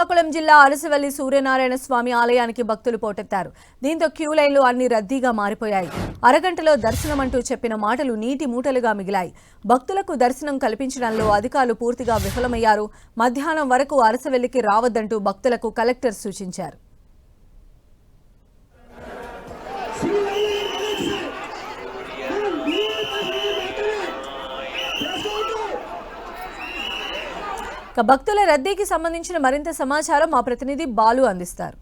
శ్రీకాకుళం జిల్లా అరసవల్లి సూర్యనారాయణ స్వామి ఆలయానికి భక్తులు పోటెత్తారు. దీంతో క్యూ లైన్లు అన్ని రద్దీగా మారిపోయాయి. అరగంటలో దర్శనం అంటూ చెప్పిన మాటలు నీటి మూటలుగా మిగిలాయి. భక్తులకు దర్శనం కల్పించడంలో అధికారులు పూర్తిగా విఫలమయ్యారు. మధ్యాహ్నం వరకు అరసవల్లికి రావద్దంటూ భక్తులకు కలెక్టర్ సూచించారు. భక్తుల రద్దీకి సంబంధించిన మరింత సమాచారం మా ప్రతినిధి బాలు అందిస్తారు.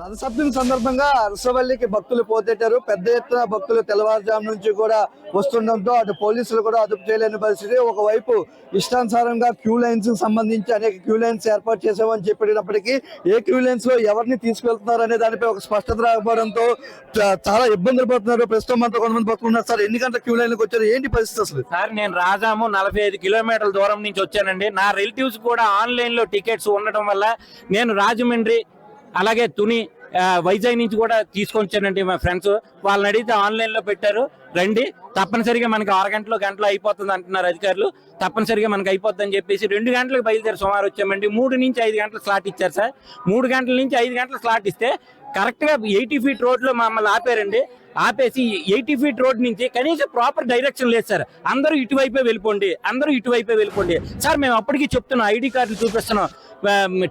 రథసప్తమి సందర్భంగా అరసవల్లికి భక్తులు పోతెట్టారు. పెద్ద ఎత్తున భక్తులు తెల్లవారుజాము నుంచి కూడా వస్తుండటంతో అటు పోలీసులు కూడా అదుపు చేయలేని పరిస్థితి. ఒకవైపు ఇష్టానుసారంగా క్యూ లైన్స్ సంబంధించి అనేక క్యూ లైన్స్ ఏర్పాటు చేసామని చెప్పినప్పటికీ ఏ క్యూ లైన్స్లో ఎవరిని తీసుకెళ్తున్నారు అనే దానిపై ఒక స్పష్టత రాకపోవడంతో చాలా ఇబ్బందులు పడుతున్నారు. ప్రస్తుతం అంతా కొంతమంది పట్టుకున్నారు సార్ ఎన్ని గంటల క్యూ లైన్లకు వచ్చారు? ఏంటి పరిస్థితి అసలు? సార్ నేను రాజాము నలభై ఐదు కిలోమీటర్ల దూరం నుంచి వచ్చానండి. నా రిలేటివ్స్ కూడా ఆన్లైన్లో టికెట్స్ ఉండటం వల్ల నేను రాజమండ్రి అలాగే తుని వైజాగ్ నుంచి కూడా తీసుకొని వచ్చానండి మా ఫ్రెండ్స్. వాళ్ళని అడిగితే ఆన్లైన్లో పెట్టారు. రండి తప్పనిసరిగా మనకి అరగంటలో గంటలో అయిపోతుంది అంటున్నారు అధికారులు. తప్పనిసరిగా మనకి అయిపోతుంది అని చెప్పేసి రెండు గంటలకు బయలుదేరి సుమారు వచ్చామండి. మూడు నుంచి ఐదు గంటల స్లాట్ ఇచ్చారు సార్. మూడు గంటల నుంచి ఐదు గంటల స్లాట్ ఇస్తే కరెక్ట్గా ఎయిటీ ఫీట్ రోడ్లో మమ్మల్ని ఆపారండి. ఆపేసి ఎయిటీ ఫీట్ రోడ్ నుంచి కనీసం ప్రాపర్ డైరెక్షన్ లేదు సార్. అందరూ ఇటువైపే వెళ్ళిపోండి అందరూ ఇటువైపే వెళ్ళిపోండి. సార్ మేము అప్పటికి చెప్తున్నాం ఐడి కార్డులు చూపిస్తున్నాం.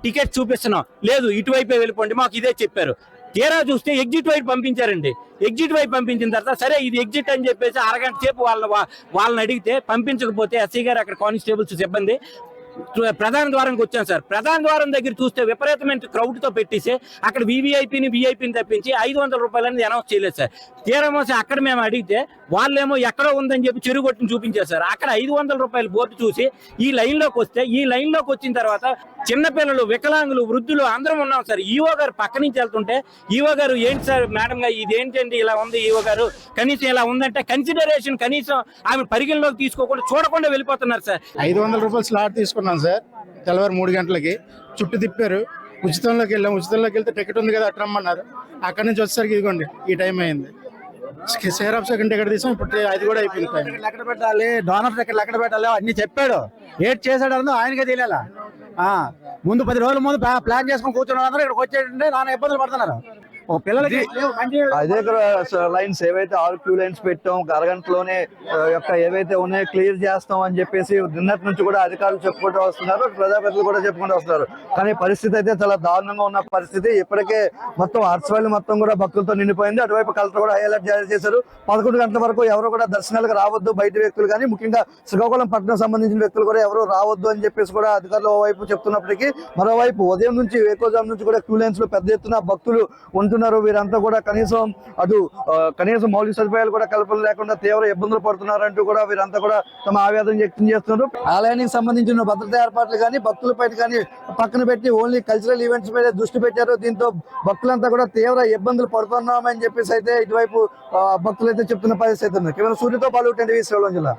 టికెట్ చూపిస్తున్నాం. లేదు ఇటువైపే వెళ్ళిపోండి మాకు ఇదే చెప్పారు. తీరా చూస్తే ఎగ్జిట్ వైపు పంపించారండి. ఎగ్జిట్ వైపు పంపించిన తర్వాత సరే ఇది ఎగ్జిట్ అని చెప్పేసి అరగంట సేపు వాళ్ళ వాళ్ళని అడిగితే పంపించకపోతే ఎస్సీ గారు అక్కడ కానిస్టేబుల్స్ సిబ్బంది ప్రధాన ద్వారంకి వచ్చాం సార్. ప్రధాన ద్వారం దగ్గర చూస్తే విపరీతమైన క్రౌడ్తో పెట్టేసి అక్కడ వివిఐపిని విఐపిని తప్పించి ఐదు వందల రూపాయలు అనేది అనౌన్స్ చేయలేదు సార్. తీరమోసి అక్కడ మేము అడిగితే వాళ్ళేమో ఎక్కడో ఉందని చెప్పి చెరువు చెరుగొట్టుని చూపించారు సార్. అక్కడ ఐదు వందల రూపాయలు బోర్డు చూసి ఈ లైన్లోకి వస్తే ఈ లైన్లోకి వచ్చిన తర్వాత చిన్నపిల్లలు వికలాంగులు వృద్ధులు అందరం ఉన్నాం సార్. ఈవో గారు పక్క నుంచి వెళ్తుంటే ఈవో గారు ఏంటి సార్ మేడం గారు ఇది ఏంటండి ఇలా ఉంది ఈవో గారు? కనీసం ఇలా ఉందంటే కన్సిడరేషన్ కనీసం ఆమె పరిగణలోకి తీసుకోకుండా చూడకుండా వెళ్ళిపోతున్నారు సార్. ఐదు వందల రూపాయలు స్లాట్ తీసుకున్నాం సార్. తెల్లవారు మూడు గంటలకి. చుట్టూ తిప్పారు. ఉచితంలోకి వెళ్ళాం. ఉచితంలోకి వెళ్తే టికెట్ ఉంది కదా అట్లా రమ్మన్నారు. అక్కడి నుంచి వచ్చేసరికి ఇదిగోండి ఈ టైం అయింది. షేర్ ఆఫ్ సెకండ్ టికెట్ తీసాం. ఇప్పుడు అది కూడా అయిపోయింది లెక్క ఎక్కడ పెట్టాలి. డోనర్ ఎక్కడ ఎక్కడ పెట్టాలి. అన్ని చెప్పాడు. ఏది చేశాడు అన్నది ఆయనకే తెలియాలా. ఆ, ముందు పది రోజుల ముందు ప్లాన్ చేసుకొని కూర్చున్నారు అందరూ ఇక్కడికి వచ్చేటంటే నాన్న ఇబ్బందులు పడుతున్నారు. అదే లైన్స్ ఏవైతే ఆరు క్యూ లైన్స్ పెట్టాం అరగంటలోనే యొక్క ఏవైతే ఉన్నాయో క్లియర్ చేస్తాం అని చెప్పేసి నిన్నటి నుంచి కూడా అధికారులు చెప్పుకుంటూ వస్తున్నారు ప్రజాప్రతినిధులు కూడా చెప్పుకుంటూ వస్తున్నారు. కానీ పరిస్థితి అయితే చాలా దారుణంగా ఉన్న పరిస్థితి. ఇప్పటికే మొత్తం అర్సవల్లి మొత్తం కూడా భక్తులతో నిండిపోయింది. అటువైపు కలెక్టర్ కూడా హై అలర్ట్ జారీ చేశారు. పదకొండు గంటల వరకు ఎవరు కూడా దర్శనాలకు రావద్దు బయట వ్యక్తులు కానీ ముఖ్యంగా శ్రీకాకుళం పట్టణం సంబంధించిన వ్యక్తులు కూడా ఎవరు రావద్దు అని చెప్పేసి కూడా అధికారులు ఓవైపు చెప్తున్నప్పటికీ మరోవైపు ఉదయం నుంచి వేకోజాం నుంచి కూడా క్యూ లైన్స్లో పెద్ద ఎత్తున భక్తులు ఉంటున్నారు. వీరంతా కూడా కనీసం అటు కనీసం మౌలిక సదుపాయాలు కూడా కల్పన లేకుండా తీవ్ర ఇబ్బందులు పడుతున్నారంటూ కూడా వీరంతా కూడా తమ ఆవేదన వ్యక్తం చేస్తున్నారు. ఆలయానికి సంబంధించిన భద్రతా ఏర్పాట్లు కానీ భక్తులపై కానీ పక్కన పెట్టి ఓన్లీ కల్చరల్ ఈవెంట్స్ మీద దృష్టి పెట్టారు దీంతో భక్తులంతా కూడా తీవ్ర ఇబ్బందులు పడుతున్నామని చెప్పేసి అయితే ఇటువైపు ఆ, భక్తులు అయితే చెప్తున్న పరిస్థితి ఉంది. కేవలం సూర్యతో పాల్గొంటే శ్రీకాకుళం జిల్లా.